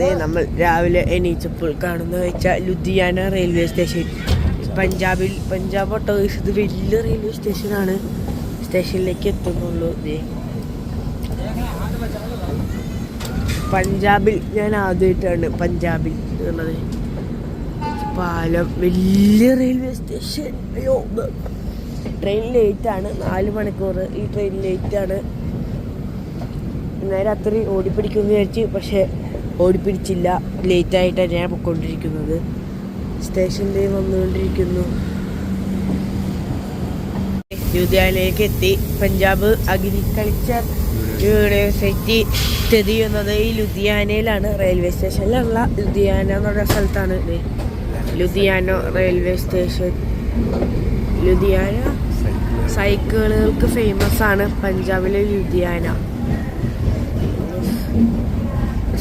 ദേ നമ്മൾ രാവിലെ എണീച്ചപ്പോൾ കാണുന്ന വെച്ചാൽ ലുധിയാന റെയിൽവേ സ്റ്റേഷൻ പഞ്ചാബിൽ പഞ്ചാബ് ഓട്ടോസ് ഇത് വലിയ റെയിൽവേ സ്റ്റേഷനാണ് സ്റ്റേഷനിലേക്ക് എത്തുന്നുള്ളൂ പഞ്ചാബിൽ ഞാൻ ആദ്യമായിട്ടാണ് പഞ്ചാബിൽ എന്നുള്ളത് പാലം വലിയ റെയിൽവേ സ്റ്റേഷൻ അയ്യോ ട്രെയിൻ ലേറ്റ് ആണ്. നാല് മണിക്കൂർ ഈ ട്രെയിൻ ലേറ്റ് ആണ്. നേരെ അത്രയും ഓടിപ്പിടിക്കുമെന്ന് വിചാരിച്ച് പക്ഷെ ഓടിപ്പിടിച്ചില്ല. ലേറ്റ് ആയിട്ടാണ് ഞാൻ പൊയ്ക്കൊണ്ടിരിക്കുന്നത് സ്റ്റേഷനിൽ വന്നുകൊണ്ടിരിക്കുന്നു ലുധിയാനയിലേക്ക് എത്തി. പഞ്ചാബ് അഗ്രികൾച്ചർ യൂണിവേഴ്സിറ്റി സ്ഥിതി ചെയ്യുന്നത് ഈ ലുധിയാനയിലാണ്. റെയിൽവേ സ്റ്റേഷനിലുള്ള ലുധിയാന എന്ന് പറഞ്ഞ സ്ഥലത്താണ്. Ludhiana railway station. ലുധിയാന സൈക്കിളുകൾക്ക് ഫേമസ് ആണ്. പഞ്ചാബിലെ ലുധിയാന.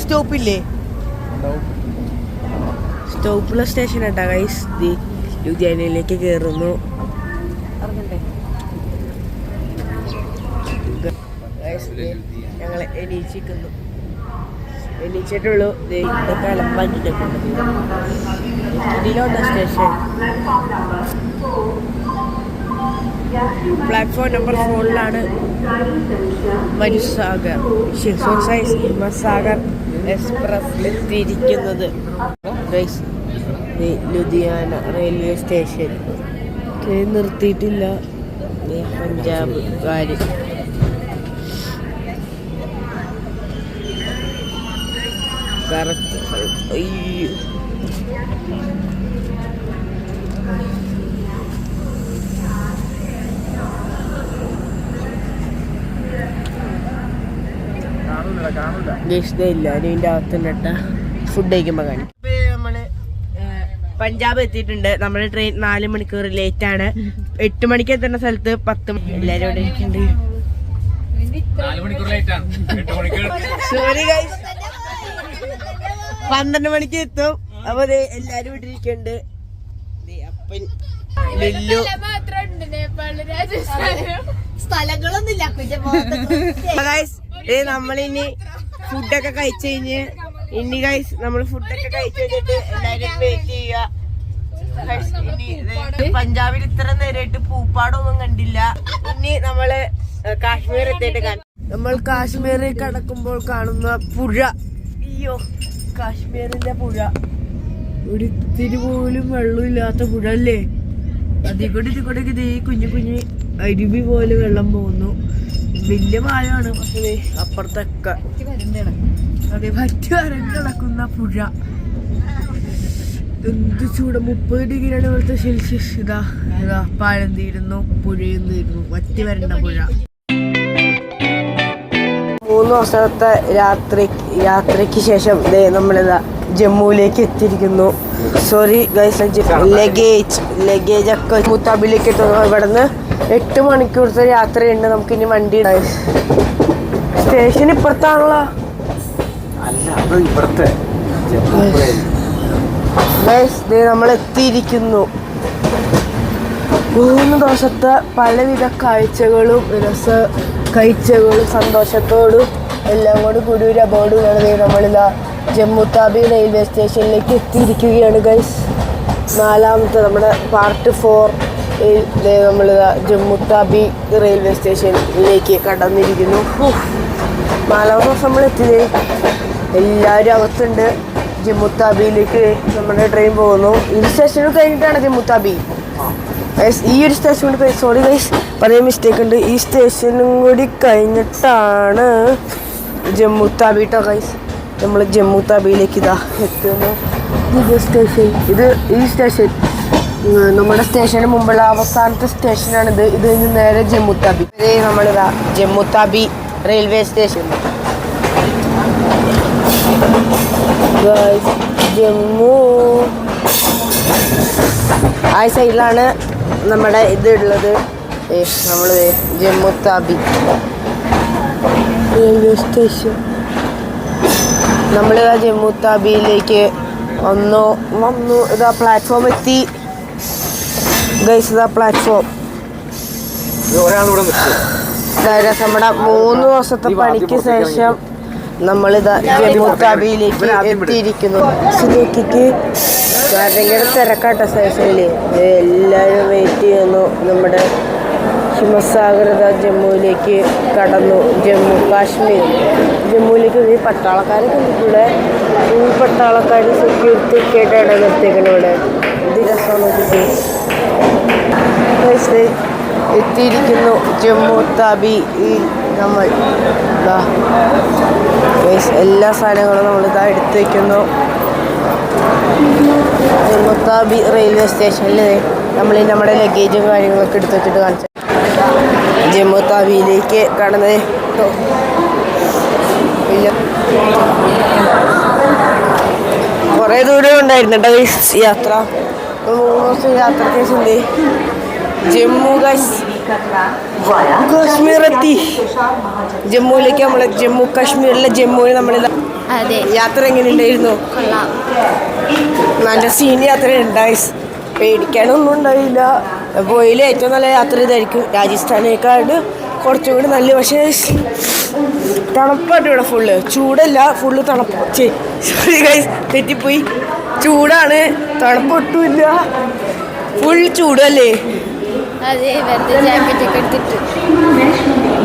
സ്റ്റോപ്പില്ലേ? സ്റ്റോപ്പുള്ള സ്റ്റേഷൻ കേട്ടാ ഗൈസ് ലുധിയാനയിലേക്ക് കയറുന്നു ഞങ്ങൾ എണീച്ചിരിക്കുന്നു. എണീച്ചിട്ടുള്ളൂ. ദേ ഇതൊക്കെ ഇതിലോട്ട് സ്റ്റേഷൻ പ്ലാറ്റ്ഫോം നമ്പർ ഫോറിലാണ് മരുസാഗർ സൈസ് ഹിമസാഗർ എക്സ്പ്രസ് എത്തിയിരിക്കുന്നത് ലുധിയാന റെയിൽവേ സ്റ്റേഷൻ. ട്രെയിൻ നിർത്തിയിട്ടില്ല. പഞ്ചാബ് കാര്യം കറക്റ്റ്. അയ്യോ. എല്ലാവരും ഇതിന്റെ അകത്തുണ്ട് ഫുഡ് കഴിക്കുമ്പോൾ കാണും. നമ്മൾ പഞ്ചാബ് എത്തിയിട്ടുണ്ട്. നമ്മുടെ ട്രെയിൻ നാല് മണിക്കൂർ ലേറ്റ് ആണ്. എട്ട് മണിക്ക് എത്തേണ്ട സ്ഥലത്ത് പത്ത് ഇവിടെ ഇരിക്കുന്നുണ്ട് പന്ത്രണ്ട് മണിക്ക് എത്തും. അപ്പൊ ദേ എല്ലാരും ഇവിടെ ഇരിക്കുന്നുണ്ട് അപ്പൻ ലില്ലു. സ്ഥലങ്ങളൊന്നുമില്ല ഏ നമ്മളിനി ഫുഡൊക്കെ കഴിച്ചു കഴിഞ്ഞ് ഇനി ഗൈസ് നമ്മൾ ഫുഡൊക്കെ കഴിച്ചു കഴിഞ്ഞിട്ട് വെയിറ്റ് ചെയ്യുക. പഞ്ചാബിൽ ഇത്ര നേരമായിട്ട് പൂപ്പാടൊന്നും കണ്ടില്ല. ഇനി നമ്മൾ കാശ്മീർ എത്തിയിട്ട് കാണാം നമ്മൾ കാശ്മീരിൽ കടക്കുമ്പോൾ കാണുന്ന പുഴ. അയ്യോ കാശ്മീരിന്റെ പുഴ. ഒരു ഇത്തിരി പോലും വെള്ളമില്ലാത്ത പുഴ അല്ലേ? അതിൽ കൂടി ഇതിൽ ഇത് കുഞ്ഞു കുഞ്ഞു അരുവി പോലെ വെള്ളം പോകുന്നു. വലിയ പാലമാണ് പക്ഷേ അപ്പുറത്തൊക്കെ. അതെ പറ്റി വരണ്ട് കിടക്കുന്ന പുഴ. എന്ത് ചൂട്. മുപ്പത് ഡിഗ്രിയാണ് ഇവിടുത്തെ സെൽഷ്യസ് ഇതാ ഇതാ പാലം തീരുന്നു പുഴയും തീരുന്നു വറ്റി വരണ്ട പുഴ. മൂന്ന് ദിവസത്തെ രാത്രി യാത്രയ്ക്ക് ശേഷം നമ്മളിതാ ജമ്മുവിലേക്ക് എത്തിയിരിക്കുന്നു. സോറി ഗൈസ് ലഗേജ് ലഗേജ് ഒക്കെ മുത്താബിലേക്ക് എത്തുന്നു ഇവിടുന്ന് എട്ട് മണിക്കൂറത്തെ യാത്രയുണ്ട്. നമുക്ക് ഇനി വണ്ടി സ്റ്റേഷൻ ഇപ്പുറത്താണല്ലോ. നമ്മൾ എത്തിയിരിക്കുന്നു. മൂന്ന് ദിവസത്തെ പലവിധ കാഴ്ചകളും രസ കാഴ്ചകളും സന്തോഷത്തോടും എല്ലാം കൂടി കൂടി ഒരു അബോർഡ് ദേ നമ്മളിതാ ജമ്മു താബി റെയിൽവേ സ്റ്റേഷനിലേക്ക് എത്തിയിരിക്കുകയാണ് ഗൈസ് നാലാമത്തെ നമ്മുടെ പാർട്ട് ഫോർ നമ്മൾ ജമ്മു താബി റെയിൽവേ സ്റ്റേഷനിലേക്ക് കടന്നിരിക്കുന്നു. നാലാമത്തെ ദിവസം നമ്മൾ എത്തിയത്. എല്ലാവരും അകത്തുണ്ട്. ജമ്മുത്താബിയിലേക്ക് നമ്മുടെ ട്രെയിൻ പോകുന്നു. ഈ സ്റ്റേഷനിൽ കഴിഞ്ഞിട്ടാണ് ജമ്മുത്താബി Guys, ഈ ഒരു സ്റ്റേഷൻ കൂടി സോറി ഗൈസ് പറയാൻ മിസ്റ്റേക്ക് ഉണ്ട്. ഈ സ്റ്റേഷനും കൂടി കഴിഞ്ഞിട്ടാണ് ജമ്മുത്താബി കേട്ടോ ഗൈസ് നമ്മൾ ജമ്മു താബിയിലേക്ക് ഇതാ എത്തുന്നു. ഇത് സ്റ്റേഷൻ. ഇത് ഈ സ്റ്റേഷൻ. നമ്മുടെ സ്റ്റേഷന് മുമ്പുള്ള അവസാനത്തെ സ്റ്റേഷനാണിത്. ഇത് കഴിഞ്ഞ് നേരെ ജമ്മുത്താബി ഇതേ നമ്മളിതാ ജമ്മു താബി റെയിൽവേ സ്റ്റേഷൻ. ജമ്മു. ആ സൈഡിലാണ് നമ്മുടെ ഇത് ഉള്ളത് നമ്മൾ ജമ്മു താബി. Railway station. നമ്മൾ ജമ്മു താബിയിലേക്ക് വന്നു. വന്നു. ഇതാ പ്ലാറ്റ്ഫോം എത്തി. ഗൈസ് ഇതാ പ്ലാറ്റ്ഫോം നമ്മുടെ മൂന്ന് ദിവസത്തെ പണിക്ക് ശേഷം നമ്മളിതാ ജമ്മു താബിയിലേക്ക് എത്തിയിരിക്കുന്നു. ഭയങ്കര തിരക്കാട്ട സ്റ്റേഷനിൽ എല്ലാവരും വെയിറ്റ് ചെയ്യുന്നു. നമ്മുടെ ഹിമസാഗരത ജമ്മുവിലേക്ക് കടന്നു. ജമ്മു കാശ്മീർ. ജമ്മുവിലേക്ക് ഈ പട്ടാളക്കാരൊക്കെ ഇവിടെ ഈ പട്ടാളക്കാർ സെക്യൂരിറ്റി ഒക്കെ ആയിട്ടാണ് നിർത്തിയേക്കുന്നത് ഇവിടെ ഇത് എത്തിയിരിക്കുന്നു ജമ്മു താബി ഈ നമ്മൾ. എല്ലാ സാധനങ്ങളും നമ്മൾ ഇതാ എടുത്ത് വയ്ക്കുന്നു ജമ്മു താബി റെയിൽവേ സ്റ്റേഷനിൽ നമ്മൾ നമ്മുടെ ലഗേജും കാര്യങ്ങളൊക്കെ എടുത്ത് വെച്ചിട്ട് കാണിച്ചു ജമ്മു താബിയിലേക്ക് കടന്ന്. കുറേ ദൂരം ഉണ്ടായിരുന്നു കേട്ടോ യാത്ര. മൂന്ന് ദിവസം യാത്രയ്ക്ക് ജമ്മു കാശ് കാശ്മീർ എത്തി. ജമ്മുവിലേക്ക് നമ്മൾ ജമ്മു കാശ്മീരിലെ ജമ്മുവിൽ നമ്മൾ യാത്ര എങ്ങനെ ഉണ്ടായിരുന്നു? നല്ല സീൻ യാത്ര ഉണ്ടായി പേടിക്കാനൊന്നും ഉണ്ടായില്ല. പോയില്ല ഏറ്റവും നല്ല യാത്ര ഇതായിരിക്കും രാജസ്ഥാനേക്കാട്. കുറച്ചും കൂടി നല്ല പക്ഷേ തണുപ്പായിട്ട് ഇവിടെ ഫുള്ള് ചൂടല്ല ഫുള്ള് തണുപ്പ്. സോറി ഗൈസ് തെറ്റിപ്പോയി. ചൂടാണ് തണുപ്പൊട്ടുമില്ല. ഫുൾ ചൂടല്ലേ?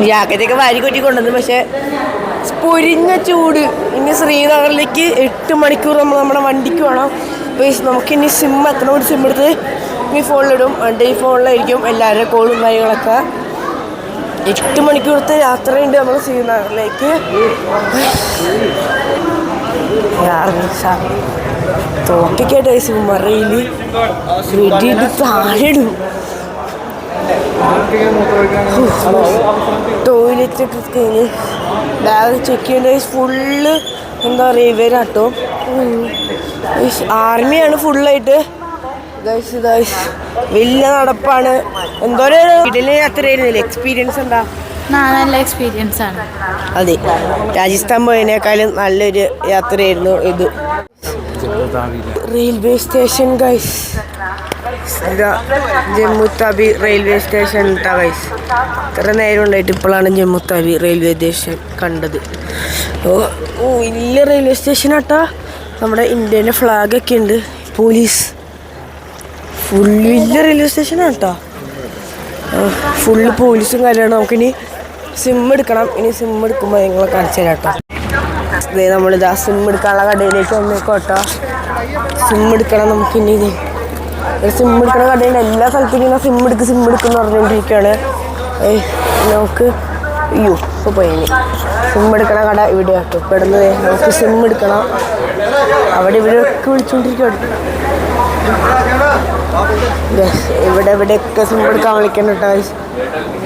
ജാക്കറ്റൊക്കെ വാരി കൊട്ടി കൊണ്ടുവന്നു പക്ഷെ പൊരിഞ്ഞ ചൂട്. ഇനി ശ്രീനഗറിലേക്ക് എട്ട് മണിക്കൂർ നമ്മൾ നമ്മുടെ വണ്ടിക്ക് വേണം. അപ്പോൾ നമുക്കിനി സിം എത്ര ഒരു സിം എടുത്ത് ഈ ഫോണിലിടും ഈ ഫോണിലായിരിക്കും എല്ലാവരുടെ കോളും കാര്യങ്ങളൊക്കെ. എട്ട് മണിക്കൂറത്തെ യാത്രയുണ്ട് നമ്മൾ ശ്രീനഗറിലേക്ക്. തോട്ടിക്കായിട്ട് സിമ്മറയിൽ വെടിയിട്ട് താഴെടും ടോയ്ലറ്റ് ഒക്കെ കഴിഞ്ഞ് ബാഗ് ചെക്ക് ചെയ്യേണ്ട ഫുള്ള് എന്താ പറയുക ഇവരാട്ടോ. ആർമിയാണ് ഫുള്ളായിട്ട് വലിയ നടപ്പാണ്. എന്തോരം ഇതിലെ യാത്രയായിരുന്നില്ല എക്സ്പീരിയൻസ് എന്താ? നല്ല എക്സ്പീരിയൻസ് ആണ്. അതെ. രാജസ്ഥാൻ പോയതിനേക്കാളും നല്ലൊരു യാത്രയായിരുന്നു ഇത്. റെയിൽവേ സ്റ്റേഷൻ ഗൈസ് ഇതാ Jammu Tawi railway station guys ഇത്ര നേരം ഉണ്ടായിട്ട് ഇപ്പോഴാണ് ജമ്മു താബി റെയിൽവേ സ്റ്റേഷൻ കണ്ടത്. ഓ ഓ വലിയ റെയിൽവേ സ്റ്റേഷൻ ആട്ടാ നമ്മുടെ ഇന്ത്യന്റെ ഫ്ലാഗൊക്കെ ഉണ്ട്. പോലീസ്. ഫുൾ വലിയ റെയിൽവേ സ്റ്റേഷനാണ് കേട്ടോ ഫുള്ള് പോലീസും കാര്യമാണ് നമുക്കിനി സിം എടുക്കണം. ഇനി സിം എടുക്കുമ്പോൾ നിങ്ങളെ കാണിച്ചു തരാം കേട്ടോ നമ്മളിതാ സിം എടുക്കാനുള്ള കടയിലേക്ക് വന്നേക്കോട്ടോ സിം എടുക്കണം നമുക്കിനി സിം എടുക്കുന്ന കടയിൽ എല്ലാ സ്ഥലത്തും ഇങ്ങനെ സിം എടുക്ക് സിം എടുക്കുന്ന പറഞ്ഞുകൊണ്ടിരിക്കുകയാണ്. നമുക്ക് അയ്യോ ഇപ്പോൾ പോയി സിം എടുക്കണ കട ഇവിടെ ആട്ടോ പെടുന്നത് നമുക്ക് സിം എടുക്കണം അവിടെ ഇവിടെ വിളിച്ചുകൊണ്ടിരിക്കുകയാണ് വിളിച്ചോണ്ടിരിക്കും ഇവിടെ ഇവിടെയൊക്കെ സിം എടുക്കാൻ വിളിക്കണം കേട്ടോ.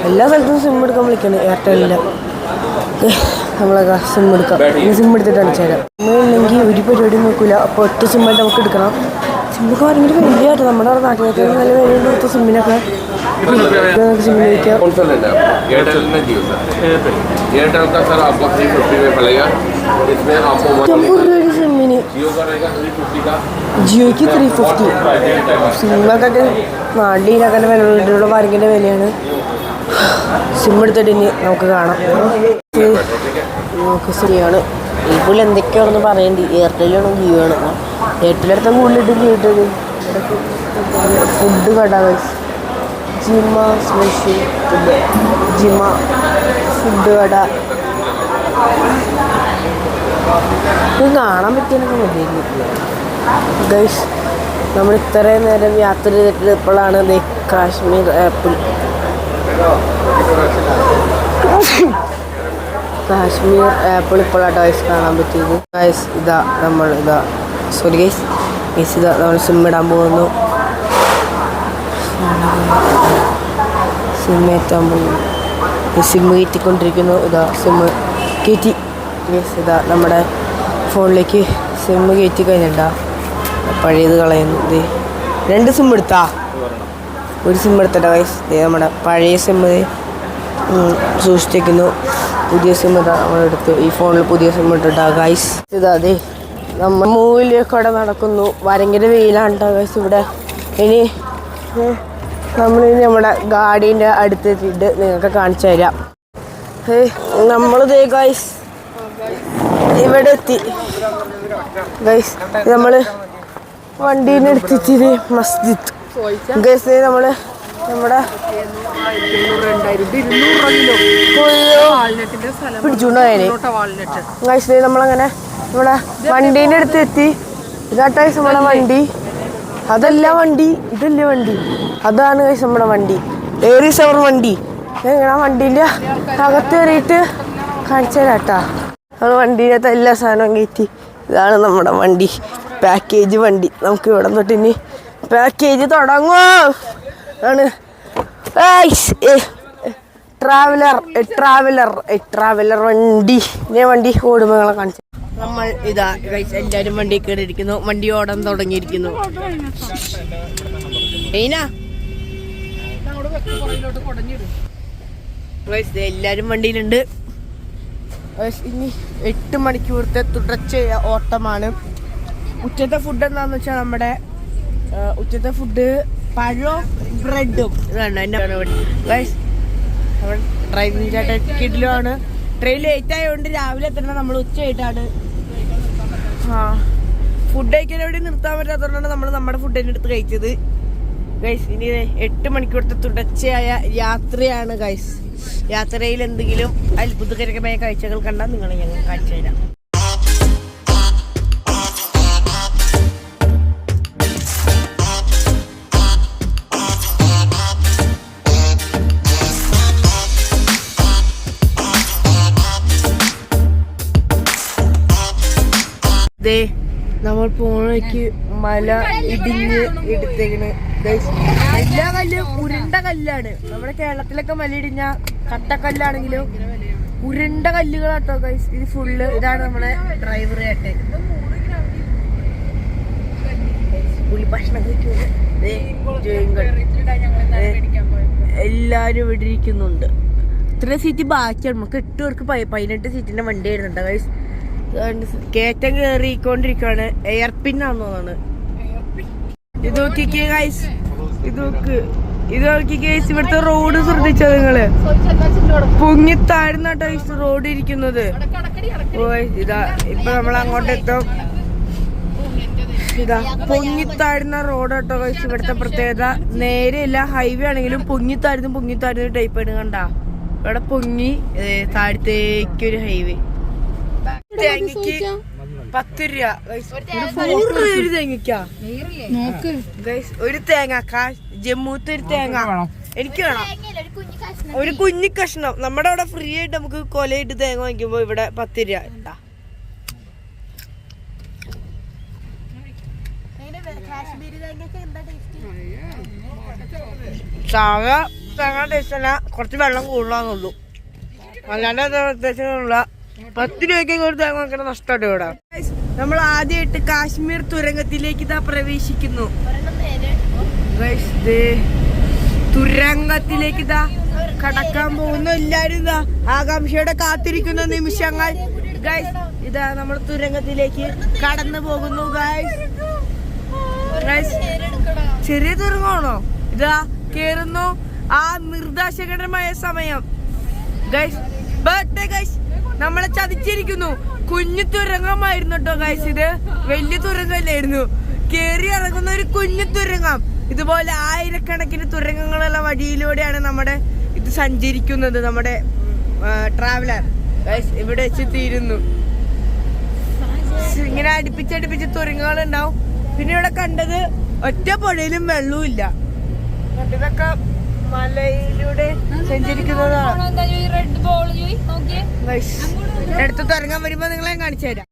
എല്ലാ സ്ഥലത്തും സിം എടുക്കാൻ വിളിക്കണം എയർടെലില്ല നമ്മളൊക്കെ സിം എടുക്കാം ഇനി സിം എടുത്തിട്ട് ചേരാം സിം ഉണ്ടെങ്കിൽ ഒരു പരിപാടി നോക്കില്ല അപ്പോൾ ഒറ്റ സിമ്മായിട്ട് നമുക്ക് എടുക്കണം. സിമ്മൊക്കെ ഭയങ്കര വലിയ നമ്മുടെ അവിടെ നാട്ടിലേക്ക് നല്ല കൊടുത്ത സിമ്മിനൊക്കെ कौन सा लेना है एयरटेल में जियो सर एयरटेल का सर आपको थ्री फिफ्टी में पड़ेगा इसमें आपको वन തൊണ്ണൂറ് രൂപ സിമ്മിന് जियो का रहेगा थ्री फिफ्टी का ജിയോയ്ക്ക് ത്രീ ഫിഫ്റ്റി സിമ്മൊക്കെ നാട്ടിലൊക്കെ വില പാർക്കിൻ്റെ വിലയാണ് സിം എടുത്തിട്ട് ഇനി നമുക്ക് കാണാം നമുക്ക് ശരിയാണ് ഈ പുള്ളി എന്തൊക്കെയാണെന്ന് പറയണ്ടി എയർടെലാണോ ജിയോ ആണ് എയർടെൽ അടുത്ത കൂടുതലിട്ട് ജിയോ ഫുഡ് കട ജിമ സ്പെഷ്യൽ ഫുഡ് ജിമ ഫുഡ് കട ഇത് കാണാൻ പറ്റിയെന്നൊക്കെ മതിയായിരുന്നു ഗൈസ് നമ്മൾ ഇത്രയും നേരം യാത്ര ചെയ്തിട്ട് ഇപ്പോഴാണ് ദേ കാശ്മീർ ആപ്പിൾ. കാശ്മീർ ആപ്പിൾ ഇപ്പോഴാണ് ഗൈസ് കാണാൻ പറ്റിയത്. ഗൈസ് ഇതാ നമ്മൾ ഇതാ സോറി ഗൈസ് ഗൈസ് ഇതാ നമ്മൾ സിം ഇടാൻ പോകുന്നു. സിം എത്താൻ പോകുന്നു. സിമ്മ് കയറ്റിക്കൊണ്ടിരിക്കുന്നു. ഇതാ സിമ്മ് കയറ്റി. യെസ് ഇതാ നമ്മുടെ ഫോണിലേക്ക് സിമ്മ് കയറ്റി കഴിഞ്ഞിട്ടാ. പഴയത് കളയുന്നു. ഇതേ രണ്ട് സിമ്മ് എടുത്താ. ഒരു സിമ്മ് എടുത്തിട്ടാ വൈസ് ദേ നമ്മുടെ പഴയ സിമ്മ് സൂക്ഷിച്ചേക്കുന്നു പുതിയ സിം ഇതാ നമ്മളെടുത്തു ഈ ഫോണിൽ പുതിയ സിം ഇട്ടിട്ടാ ഗൈസ് ഇതാ അതെ നമ്മൾ മൂവിലേക്ക് നടക്കുന്നു. ഭയങ്കര വെയിലാണ് കേട്ടോ ഗൈസ് ഇവിടെ. ഇനി നമ്മളിനി നമ്മുടെ ഗാഡീന്റെ അടുത്തെത്തിയിട്ട് നിങ്ങൾക്ക് കാണിച്ചു തരാം. നമ്മൾ ദേ ഗൈസ് ഇവിടെ എത്തി. ഗൈസ് നമ്മൾ വണ്ടീനെ എടുത്തിട്ട് മസ്ജിദ്. ഗൈസ് നമ്മൾ നമ്മുടെ പിടിച്ചുകൊണ്ട് പോയേനെ ഗൈസ് നമ്മളങ്ങനെ നമ്മുടെ വണ്ടീന്റെ അടുത്ത് എത്തി ഇതാട്ടായി നമ്മുടെ വണ്ടി. അതല്ല വണ്ടി ഇതല്ലേ വണ്ടി. അതാണ് കൈസ് നമ്മുടെ വണ്ടി. ഏറീസ് അവർ വണ്ടി. ഞാൻ വണ്ടീന്റെ അകത്ത് കയറിയിട്ട് കാണിച്ചു തരാട്ടാ. നമ്മൾ വണ്ടിയിലത്തെ എല്ലാ സാധനവും കയറ്റി. ഇതാണ് നമ്മുടെ വണ്ടി. പാക്കേജ് വണ്ടി. നമുക്ക് ഇവിടെ തൊട്ട് ഇനി പാക്കേജ് തുടങ്ങുമോ ആണ്. ട്രാവലർ ട്രാവലർ ട്രാവലർ വണ്ടി. ഞാൻ വണ്ടി ഓടുമ്പോൾ കാണിച്ചു നമ്മൾ ഇതാ ഗൈസ് എല്ലാരും വണ്ടി കയറിയിരിക്കുന്നു. വണ്ടി ഓടാൻ തുടങ്ങിയിരിക്കുന്നു. ഗൈസ് എല്ലാരും വണ്ടിയിലുണ്ട്. ഇനി എട്ട് മണിക്കൂറത്തെ തുടർച്ചയായ ഓട്ടമാണ്. ഉച്ചത്തെ ഫുഡ് എന്താന്ന് വെച്ചാൽ നമ്മുടെ ഉച്ചത്തെ ഫുഡ് പഴവും ബ്രെഡും ഇതാണ് എന്റെ ഗൈസ് ഡ്രൈവിംഗ് ചേട്ടൻ കിഡിലുമാണ് ട്രെയിൻ ലേറ്റ് ആയതുകൊണ്ട് രാവിലെ തന്നെ നമ്മൾ ഉച്ചയായിട്ടാണ് ഫുഡ് കഴിക്കാൻ എവിടെയും നിർത്താൻ പറ്റാത്തതുകൊണ്ടാണ് നമ്മൾ നമ്മുടെ ഫുഡ് ഫുഡിന്റെ എടുത്ത് കഴിച്ചത്. ഗൈസ് ഇനി എട്ട് മണിക്കൂറത്തെ തുടർച്ചയായ യാത്രയാണ് ഗൈസ് യാത്രയിൽ എന്തെങ്കിലും അത്ഭുതകരമായ കാഴ്ചകൾ കണ്ടാൽ നിങ്ങൾ ഞങ്ങൾ കാഴ്ച തരാം ദേ നമ്മൾ പോണേക്ക് മല ഇടിഞ്ഞ് എടുത്തേക്കണ്. എല്ലാ കല്ലും ഉരുണ്ട കല്ലാണ്. നമ്മുടെ കേരളത്തിലൊക്കെ മല ഇടിഞ്ഞ കട്ടക്കല്ലാണെങ്കിലും ഉരുണ്ട കല്ലുകളാട്ടോ ഗൈസ് ഇത് ഫുള്ള് ഇതാണ് നമ്മുടെ ഡ്രൈവർ. ദേ, എല്ലാരും ഇവിടെ ഇരിക്കുന്നുണ്ട്. ഇത്ര സീറ്റ് ബാക്കിയാണ്. നമുക്ക് എട്ട് പേർക്ക് പ- പതിനെട്ട് സീറ്റിന്റെ വണ്ടി ആയിരുന്നുണ്ടോ ഗൈസ് കയറ്റം കയറിക്കൊണ്ടിരിക്കുകയാണ് എയർ പിൻ ആണെന്നാണ്. ഇത് നോക്കിക്കേ ഗൈസ് ഇത് നോക്ക്. ഇത് നോക്കിക്കേ ഗൈസ് ഇവിടുത്തെ റോഡ് ശ്രദ്ധിച്ചോ നിങ്ങൾ? പൊങ്ങി താഴ്ന്നാട്ടോ ഈ റോഡ് ഇരിക്കുന്നത്. ഇതാ ഇപ്പൊ നമ്മൾ അങ്ങോട്ട് എത്തും. ഇതാ പൊങ്ങിത്താഴ്ന്ന റോഡ് കേട്ടോ ഗൈസ് ഇവിടുത്തെ പ്രത്യേകത. നേരെയല്ല ഹൈവേ ആണെങ്കിലും പൊങ്ങിത്താഴ്ന്നു പൊങ്ങിത്താഴ്ന്ന ടൈപ്പ് ആണ് കണ്ട. ഇവിടെ പൊങ്ങി താഴത്തേക്കൊരു ഹൈവേ തേങ്ങക്ക് പത്ത് രൂപ. തേങ്ങക്കാ ഗൈസ് ഒരു തേങ്ങ ജമ്മുത്തെ ഒരു തേങ്ങ. എനിക്ക് വേണം. ഒരു കുഞ്ഞു കഷ്ണം. നമ്മുടെ അവിടെ ഫ്രീ ആയിട്ട് നമുക്ക് കൊലയിട്ട് തേങ്ങ വാങ്ങിക്കുമ്പോ ഇവിടെ പത്ത് രൂപ ഉണ്ടാ. സാധാ തേങ്ങ ടേസ്റ്റ് അല്ല കുറച്ച് വെള്ളം കൂടുതലാന്നുള്ളൂ. അല്ലാണ്ട് പ്രത്യേകിച്ചുള്ള പത്ത് രൂപയ്ക്ക് തേങ്ങ നോക്കണ നഷ്ടമായിട്ട് ഇവിടെ. നമ്മൾ ആദ്യമായിട്ട് കാശ്മീർ തുരങ്കത്തിലേക്ക് ഇതാ പ്രവേശിക്കുന്നു. തുരങ്കത്തിലേക്ക് ഇതാ കടക്കാൻ പോകുന്നു. എല്ലാരും ഇതാ ആകാംക്ഷയോടെ കാത്തിരിക്കുന്ന നിമിഷങ്ങൾ. ഗൈസ് ഇതാ നമ്മൾ തുരങ്കത്തിലേക്ക് കടന്നു പോകുന്നു ഗൈസ് ഗൈസ് ചെറിയ തുരങ്കമാണോ? ഇതാ കേറുന്നു ആ നിർദ്ദേശകരമായ സമയം. ഗൈസ് ബർത്ത്ഡേ ഗൈസ് നമ്മളെ ചതിച്ചിരിക്കുന്നു. കുഞ്ഞു തുരങ്കമായിരുന്നു കേട്ടോ ഗൈസ് ഇത്. വലിയ തുരങ്കല്ലായിരുന്നു കേറി ഇറങ്ങുന്ന ഒരു കുഞ്ഞു തുരങ്കം. ഇതുപോലെ ആയിരക്കണക്കിന് തുരങ്കങ്ങളുള്ള വഴിയിലൂടെയാണ് നമ്മുടെ ഇത് സഞ്ചരിക്കുന്നത് നമ്മുടെ ട്രാവലർ ഇവിടെ വെച്ച് തീരുന്നു. ഇങ്ങനെ അടുപ്പിച്ചടുപ്പിച്ച് തുരങ്കങ്ങൾ ഉണ്ടാവും പിന്നെ ഇവിടെ കണ്ടത് ഒറ്റ പുഴയിലും വെള്ളവും ഇല്ല. ഇതൊക്കെ മലയിലൂടെ സഞ്ചരിക്കുന്നതാണ്. അടുത്ത തുരങ്കം വരുമ്പോ നിങ്ങളെ കാണിച്ചു തരാം.